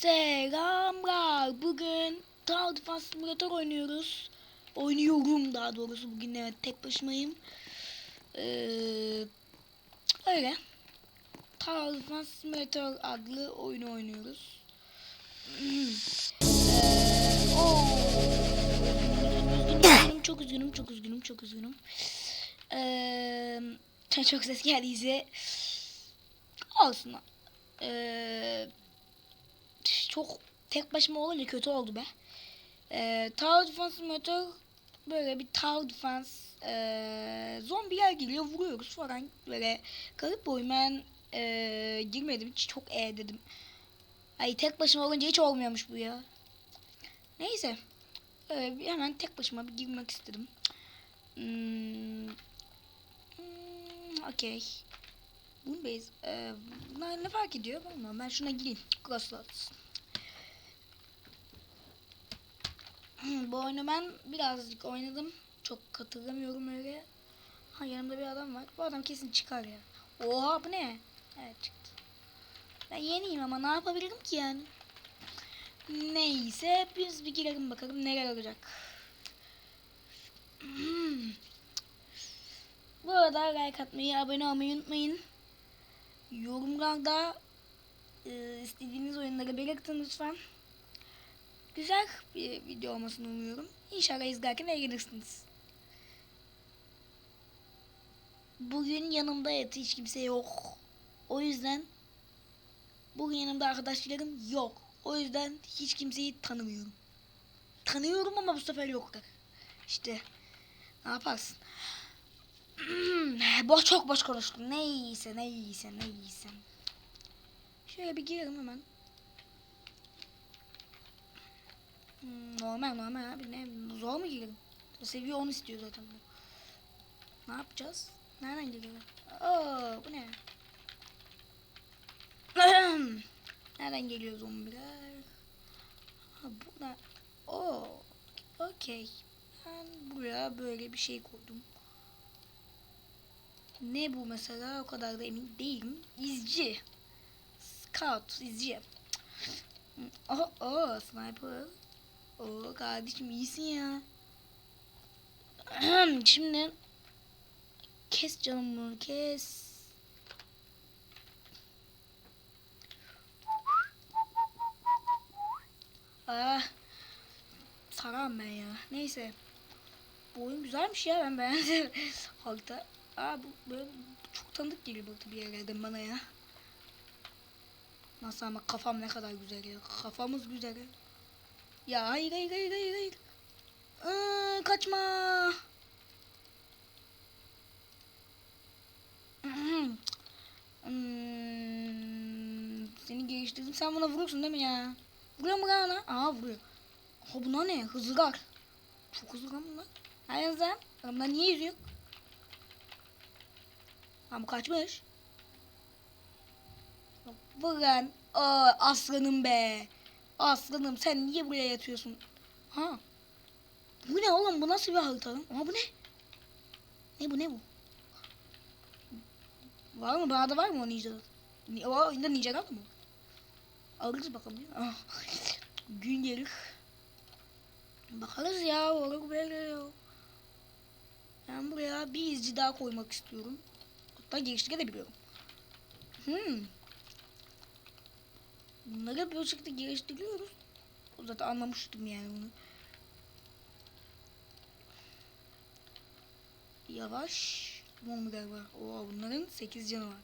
Selamlar. Bugün Tower Defense Simulator oynuyoruz. Oynuyorum daha doğrusu. Bugün evet tek başımayım. Ee, öyle. Tower Defense Simulator adlı oyunu oynuyoruz. Hmm. Ee, oo. Üzgünüm, çok üzgünüm, çok üzgünüm, çok üzgünüm. Ee, çok ses geldiyse olsun. Ee, çok tek başıma olunca kötü oldu be. Ee, Tower Defense Simulator böyle bir Tower Defense ee, zombiler geliyor vuruyoruz falan böyle garip bir ben ee, girmedim hiç çok e dedim. Ay tek başıma olunca hiç olmuyormuş bu ya. Neyse. Bir hemen tek başıma bir girmek istedim. Hmm. Hmm, Okey. Bu base. Ee, ne, ne fark ediyor? Bilmiyorum. Ben şuna gireyim. Crossroads. Hmm, Bu oyunu ben birazcık oynadım. Çok hatırlamıyorum öyle. Ha yanımda bir adam var. Bu adam kesin çıkar ya. Oha bu ne? Evet çıktı. Ben yeniyim ama ne yapabilirim ki yani? Neyse biz bir girelim bakalım neler olacak. Hmm. Bu arada like atmayı, abone olmayı unutmayın. Yorumlarda e, istediğiniz oyunları belirtin lütfen. Güzel bir video olmasını umuyorum. İnşallah izlerken eğlenirsiniz. Bugün yanımda evet hiç kimse yok. O yüzden bugün yanımda arkadaşlarım yok. O yüzden hiç kimseyi tanımıyorum. Tanıyorum ama bu sefer yoklar. İşte ne yaparsın? boş çok boş konuştum. Neyse neyse neyse. Şöyle bir girelim hemen. Hmm, normal normal abi ne zor mu girelim? Seviye 10 istiyor zaten. Ne yapacağız? Nereden geliyor? Oo bu ne? Nereden geliyor zombiler? Ha bu ne? Oo okey. Ben buraya böyle bir şey koydum. Ne bu mesela o kadar da emin değilim. İzci. Scout, izci. Oh, oh, sniper. Oh, kardeşim iyisin ya. Şimdi kes canımı, kes. Ah, saram ben ya. Neyse. Bu oyun güzelmiş ya ben beğendim. Harita. Aa bu böyle çok tanıdık geliyor bak bir yerlerden bana ya. Nasıl ama kafam ne kadar güzel ya. Kafamız güzel ya. Ya hayır hayır hayır hayır hayır. Aa, kaçma. Hmm, seni geliştirdim. Sen buna vurursun değil mi ya? Vuruyor mu lan? Aa vuruyor. Ha buna ne? Hızlılar. Çok hızlı lan bunlar. Hayır sen. Bunlar niye yüzüyor? Ha bu kaçmış. Vuran. Aa, aslanım be. Aslanım sen niye buraya yatıyorsun? Ha. Bu ne oğlum? Bu nasıl bir harita lan? Aa bu ne? Ne bu ne bu? Var mı? Bana da var mı o ninja? Ni o ninja var mı? Alırız bakalım. ya. Ah. Gün gelir. Bakarız ya. Olur böyle. Ben buraya bir izci daha koymak istiyorum. Hatta geliştirebiliyorum. Hmm. Bunları böyle şekilde geliştiriyoruz. O zaten anlamıştım yani bunu. Yavaş. Bomber var. Oo bunların 8 canı var.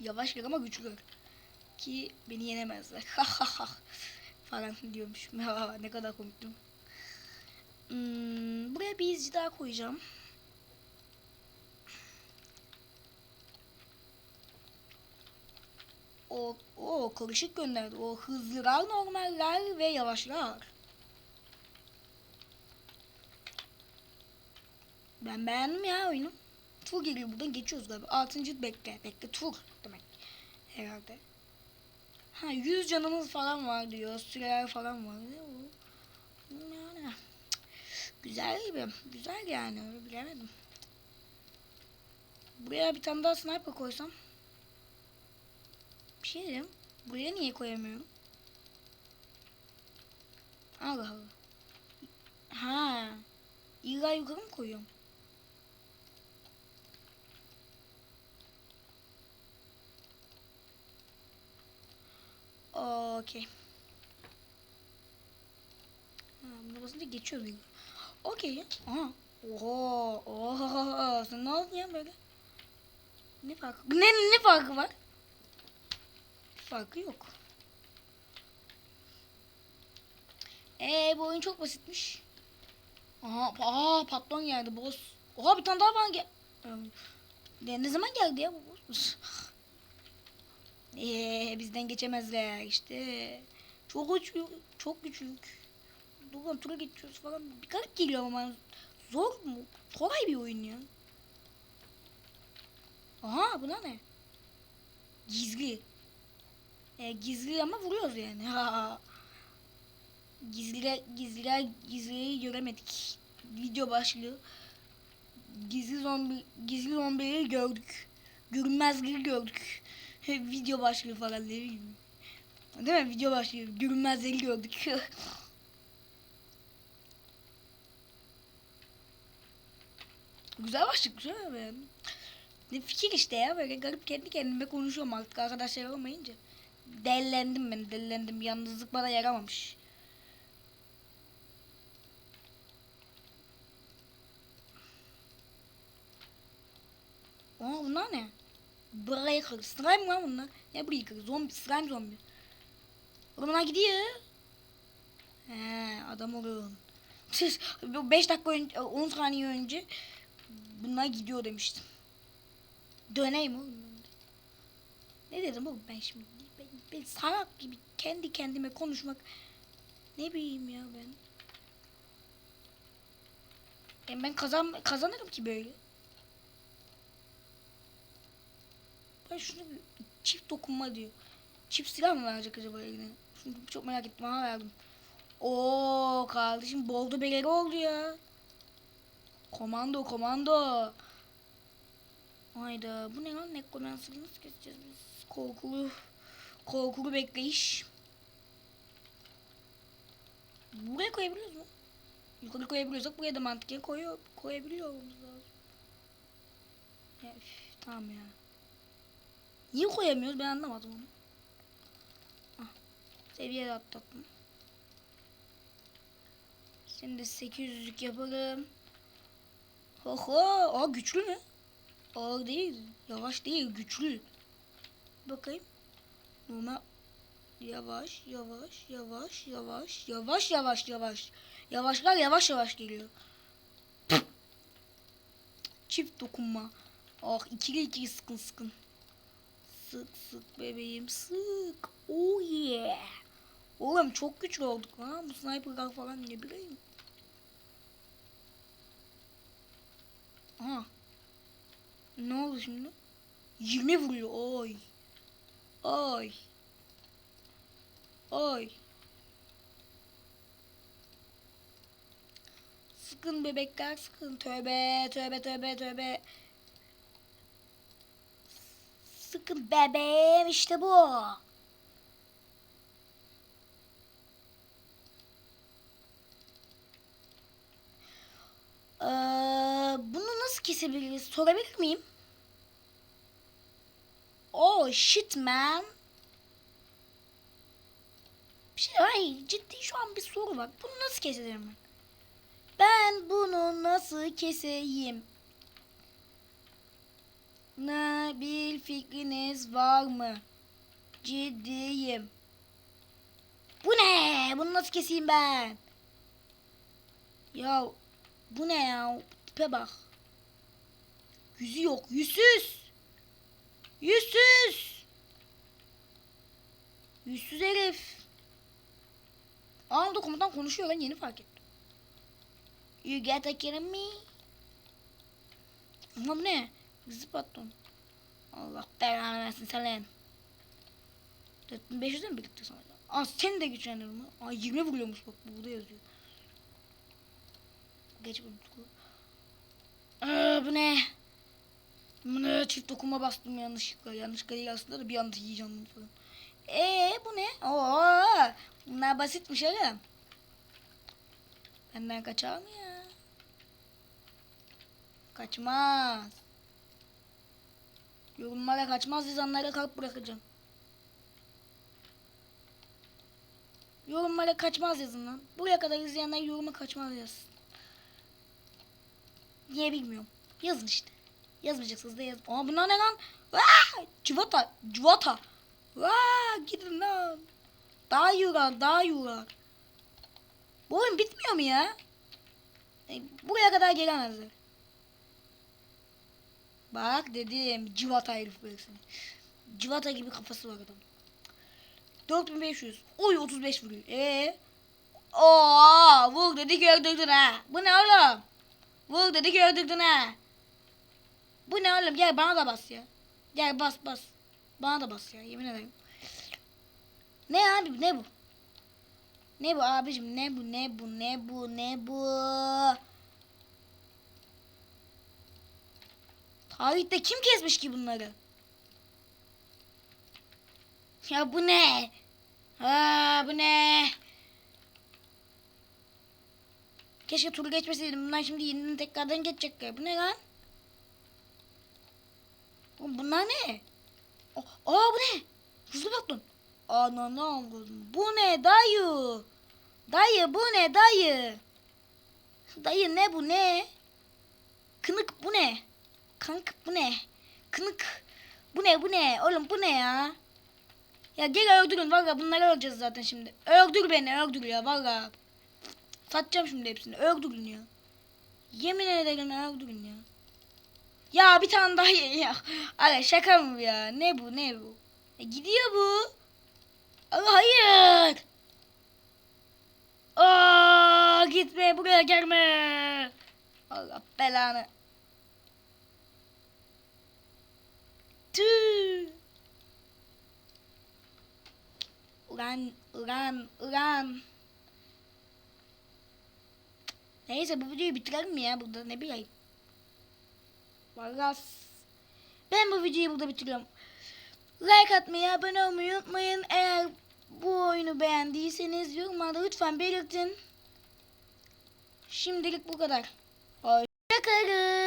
Yavaşlar ama güçlüler. Ki beni yenemezler. falan diyormuş. ne kadar komiktim. Hmm, buraya bir izci daha koyacağım. O, o karışık gönderdi. O hızlılar, normaller ve yavaşlar. Ben beğendim ya oyunu. Tur geliyor buradan geçiyoruz galiba. Altıncı bekle. Bekle tur demek. Herhalde. Ha 100 canımız falan var diyor. Süreler falan var diyor. Yani. Güzel gibi. Güzel yani. Öyle bilemedim. Buraya bir tane daha sniper koysam. Şey diyeyim. Buraya niye koyamıyorum? Allah Allah. Ha. İlla yukarı mı koyuyorum? Okey. Ha, buna basınca geçiyor bir. Okey. Aha. Oho. Oho. Sen ne oldun ya böyle? Ne farkı? Ne, ne farkı var? Farkı yok. Ee bu oyun çok basitmiş. Aha, aa patron geldi boss. Oha bir tane daha var gel. Ne, ne zaman geldi ya bu boss? Eee bizden geçemezler işte. Çok güçlü, çok güçlük. Dur tura geçiyoruz falan. Bir garip geliyor ama zor mu? Kolay bir oyun ya. Aha bu ne? Gizli. E, gizli ama vuruyoruz yani. Gizliler, gizliler, gizliyi göremedik. Video başlığı. Gizli zombi, gizli zombileri gördük. Görünmezleri gördük. Video başlığı falan ne bileyim. Değil mi? Video başlığı. Görünmezleri gördük. güzel başlık güzel mi? Ne fikir işte ya böyle garip kendi kendime konuşuyorum artık arkadaşlar olmayınca. Dellendim ben dellendim yalnızlık bana yaramamış. Aa bunlar ne? Breaker. Slime lan bunlar. Ne breaker? Zombi. Slime zombi. Oğlum gidiyor. He adam oluyorsun. 5 dakika önce, 10 saniye önce bunlar gidiyor demiştim. Döneyim oğlum. Ne dedim oğlum ben şimdi? Ben salak gibi kendi kendime konuşmak ne bileyim ya ben. Ben, ben kazan kazanırım ki böyle. Ben şunu bir çift dokunma diyor. Çift silah mı verecek acaba eline? Şunu çok merak ettim. Ha verdim. Oo kardeşim boldu beleri oldu ya. Komando komando. Hayda bu ne lan nekromancer'ı nasıl keseceğiz biz? Korkulu. Korkulu bekleyiş. Buraya koyabiliyoruz mu? Yukarı koyabiliyorsak buraya da mantıken koyuyor, koyabiliyor olmamız lazım. Ya, üf, tamam ya. Niye koyamıyoruz ben anlamadım onu. Ah, seviye atlattım. Şimdi 800'lük yaparım. Oho, aa güçlü mü? Ağır değil, yavaş değil, güçlü. Bakayım. Normal. Yavaş, yavaş, yavaş, yavaş, yavaş, yavaş, yavaş. Yavaşlar yavaş yavaş geliyor. Çift dokunma. Ah ikili ikili sıkın sıkın. Sık sık bebeğim sık. Oh yeah. Oğlum çok güçlü olduk lan. Bu sniper'lar falan ne bileyim. Aha. Ne oldu şimdi? 20 vuruyor. Oy. Oy. Oy. Sıkın bebekler sıkın. Tövbe tövbe tövbe tövbe. Sıkın bebeğim işte bu. Ee, bunu nasıl kesebiliriz? Sorabilir miyim? Oh shit man. Bir şey hayır ciddi şu an bir soru var. Bunu nasıl keserim ben? Ben bunu nasıl keseyim? Ne bir fikriniz var mı? Ciddiyim. Bu ne? Bunu nasıl keseyim ben? Ya bu ne ya? Tipe bak. Yüzü yok. Yüzsüz. Yüzsüz. Yüzsüz herif. Aa o da komutan konuşuyor ben yeni fark ettim. You get a kidding me? Bu ne? Gizli patron. Allah belanı versin sen. 4500'e mi birlikte sana? Aa seni de güçlendiririm ha. Aa 20 vuruyormuş bak burada yazıyor. Geç bunu. Ne çift dokuma bastım yanlışlıkla. Yanlışlıkla değil aslında da bir anda yiyeceğim bunu. Eee bu ne? Oo, bunlar basitmiş oğlum. Benden kaçar mı ya? Kaçmaz. Yorumlara kaçmaz yazanlara kalp bırakacağım. Yorumlara kaçmaz yazın lan. Buraya kadar izleyenler yoruma kaçmaz yazsın. Niye bilmiyorum. Yazın işte. Yazmayacaksınız da yazın. Aa bunlar ne lan? Vaa! Civata. Civata. Vaa! Gidin lan. Daha yurar. Daha yurar. Bu oyun bitmiyor mu ya? E, buraya kadar gelemezler. Bak dedim. Civata herif böyle seni. Civata gibi kafası var adam. 4500. Oy 35 vuruyor. Ee? Oo, vur dedik öldürdün ha. Bu ne oğlum? Vur dedik öldürdün ha. Bu ne oğlum? Gel bana da bas ya. Gel bas bas. Bana da bas ya yemin ederim. Ne abi ne bu? Ne bu abicim ne bu ne bu ne bu ne bu? Tarihte kim kesmiş ki bunları? Ya bu ne? Ha bu ne? Keşke turu geçmeseydim. Bunlar şimdi yeniden tekrardan geçecekler. Bu ne lan? Oğlum bunlar ne? Aa, bu ne? Hızlı baktın. Ananı avradım. Bu ne dayı? Dayı bu ne dayı? Dayı ne bu ne? Kınık bu ne? Kank bu ne? Kınık. Bu ne bu ne? Oğlum bu ne ya? Ya gel öldürün valla bunları öleceğiz zaten şimdi. Öldür beni öldür ya valla. Satacağım şimdi hepsini. Öldürün ya. Yemin ederim öldürün ya. Ya bir tane daha ye ya. Aga şaka mı ya? Ne bu ne bu? E, gidiyor bu. Aga hayır. Aa gitme buraya gelme. Allah belanı. Tüh. Ulan ulan ulan. Neyse bu videoyu bitirelim mi ya burada ne bileyim. Vallahi s- ben bu videoyu burada bitiriyorum. Like atmayı, abone olmayı unutmayın. Eğer bu oyunu beğendiyseniz yorumlarda lütfen belirtin. Şimdilik bu kadar. Hoşçakalın.